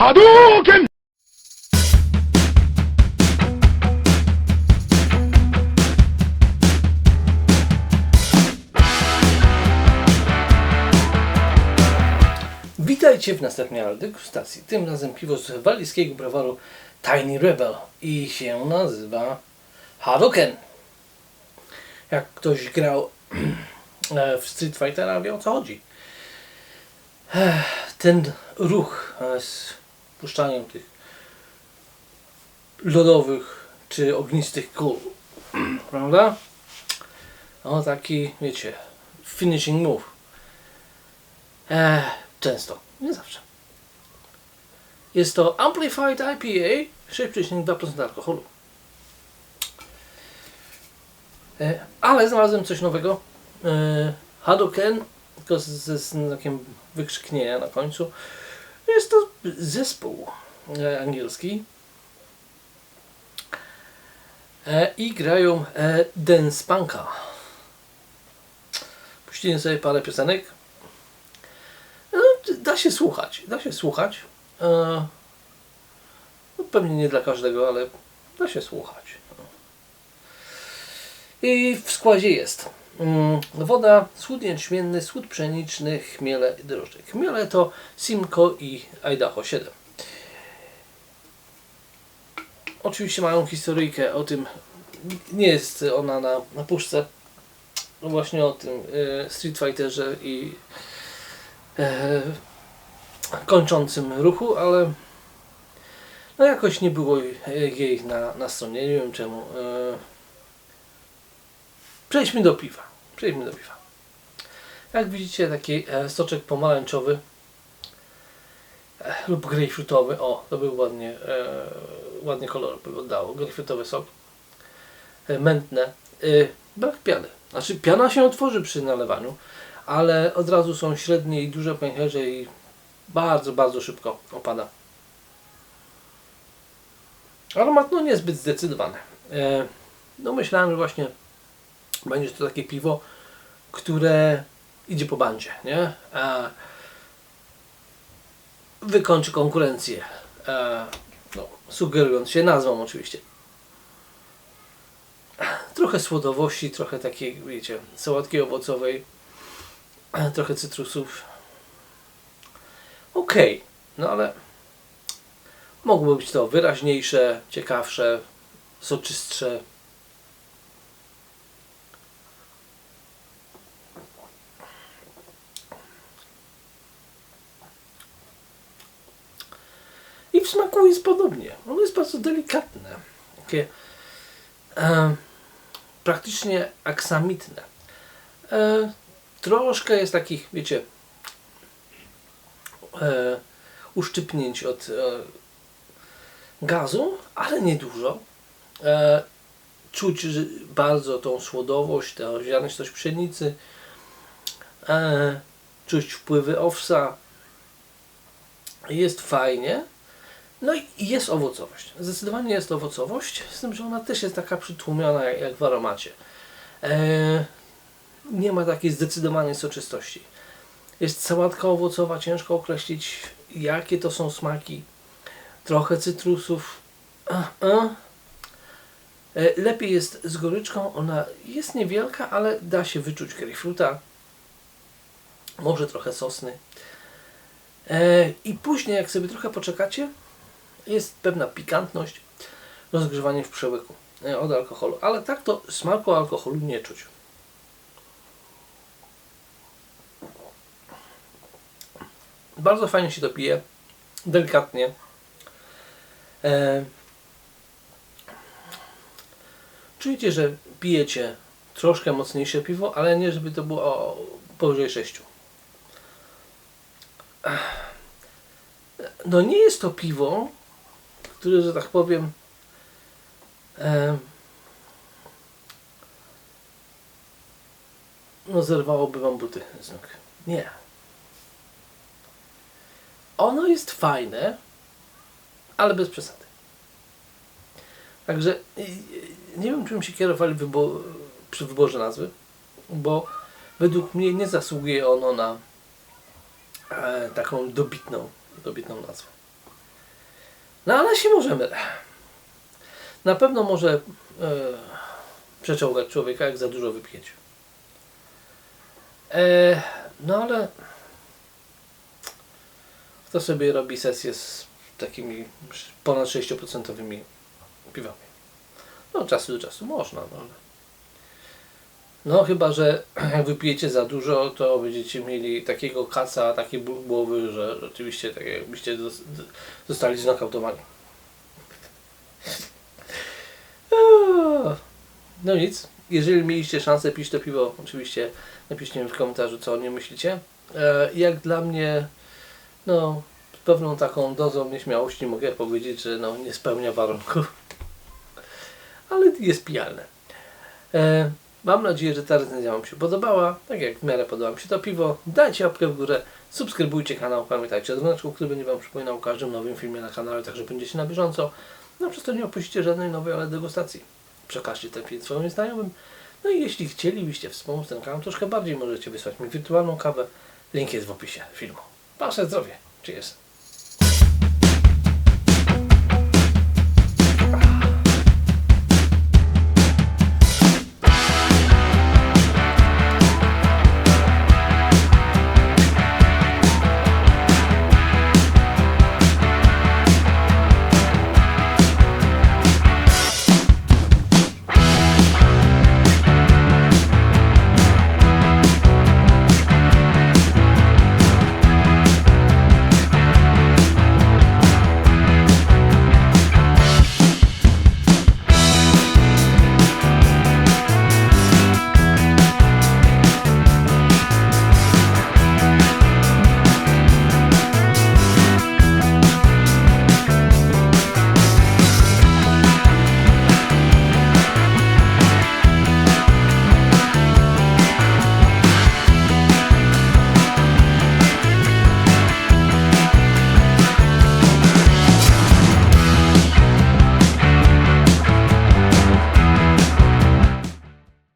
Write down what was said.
Hadouken! Witajcie w następnej degustacji. Tym razem piwo z walijskiego browaru Tiny Rebel i się nazywa Hadouken. Jak ktoś grał e, w Street Fightera, wie o co chodzi. Ten ruch e, z puszczaniem tych lodowych czy ognistych kul, prawda? O taki, wiecie, finishing move. Eee, często, nie zawsze. Jest to Amplified IPA 6,2% alkoholu. E, ale znalazłem coś nowego. E, Hadouken, tylko ze znakiem wykrzyknienia na końcu. Jest to zespół e, angielski. E, I grają e, dance punka. Puściłem sobie parę piosenek. No, da się słuchać, da się słuchać. No, pewnie nie dla każdego, ale da się słuchać. I w składzie jest woda, słód jęczmienny, słód pszeniczny, chmiele i drożdże. Chmiele to Simcoe i Idaho 7. Oczywiście mają historyjkę o tym, nie jest ona na, na puszce, właśnie o tym e, Street Fighterze i e, kończącym ruchu, ale no jakoś nie było jej- jej na, na stronie, nie wiem czemu. E, przejdźmy do piwa. Przejdźmy do piwa. Jak widzicie taki e, soczek pomarańczowy e, lub grejpfrutowy, o to był ładnie, e, ładnie kolor by oddało, grejpfrutowy sok, mętne, brak piany. Znaczy piana się otworzy przy nalewaniu, ale od razu są średnie i duże pęcherze i bardzo, bardzo szybko opada. Aromat no niezbyt zdecydowany. No myślałem, że właśnie będzie to takie piwo, które idzie po bandzie, nie? E, wykończy konkurencję. E, no, sugerując się nazwą oczywiście. Trochę słodowości, trochę takiej, wiecie, sałatki owocowej, trochę cytrusów. Okej, no ale mogłoby być to wyraźniejsze, ciekawsze, soczystsze. Smaku jest podobnie. Ono jest bardzo delikatne. Takie e, praktycznie aksamitne. E, troszkę jest takich, wiecie, e, uszczypnięć od e, gazu, ale nie dużo. E, czuć bardzo tą słodowość, tę ziarnistość pszenicy. E, czuć wpływy owsa. Jest fajnie. No i jest owocowość. Zdecydowanie jest owocowość, z tym, że ona też jest taka przytłumiona jak, w aromacie. E, nie ma takiej zdecydowanej soczystości. Jest sałatka owocowa, ciężko określić jakie to są smaki. Trochę cytrusów. E, Lepiej jest z goryczką, ona jest niewielka, ale da się wyczuć grejpfruta. Może trochę sosny. E, I później, jak sobie trochę poczekacie, jest pewna pikantność, rozgrzewanie w przełyku e, od alkoholu. Ale tak to smaku alkoholu nie czuć. Bardzo fajnie się to pije, delikatnie. E, że pijecie troszkę mocniejsze piwo, ale nie żeby to było powyżej 6. No nie jest to piwo, które, że tak powiem, e, no zerwałoby wam buty z nóg. Nie. Ono jest fajne, ale bez przesady. Także nie wiem, czym się kierowali wybo- przy wyborze nazwy, bo według mnie nie zasługuje ono na e, taką dobitną, dobitną nazwę. No ale się może mylę. Na pewno może e, przeczołgać człowieka, jak za dużo wypijecie. E, no ale kto sobie robi sesję z takimi ponad 6% piwami? No, czasu do czasu można, no ale. No, chyba, że jak wypijecie za dużo, to będziecie mieli takiego kaca, takie ból głowy, że rzeczywiście tak jakbyście zos- zostali znokautowani. No nic, jeżeli mieliście szansę pić to piwo, oczywiście napiszcie mi w komentarzu, co o nim myślicie. E, Jak dla mnie, no, z pewną taką dozą nieśmiałości mogę powiedzieć, że no, nie spełnia warunków, ale jest pijalne. Mam nadzieję, że ta recenzja Wam się podobała. Tak jak w miarę podoba mi się to piwo. Dajcie łapkę w górę, subskrybujcie kanał, pamiętajcie o dzwoneczku, który będzie Wam przypominał o każdym nowym filmie na kanale, także będziecie na bieżąco. No przez to nie opuścicie żadnej nowej ale degustacji. Przekażcie ten film swoim znajomym. No i jeśli chcielibyście wspomóc ten kanał troszkę bardziej, możecie wysłać mi wirtualną kawę. Link jest w opisie filmu. Wasze zdrowie. Cheers.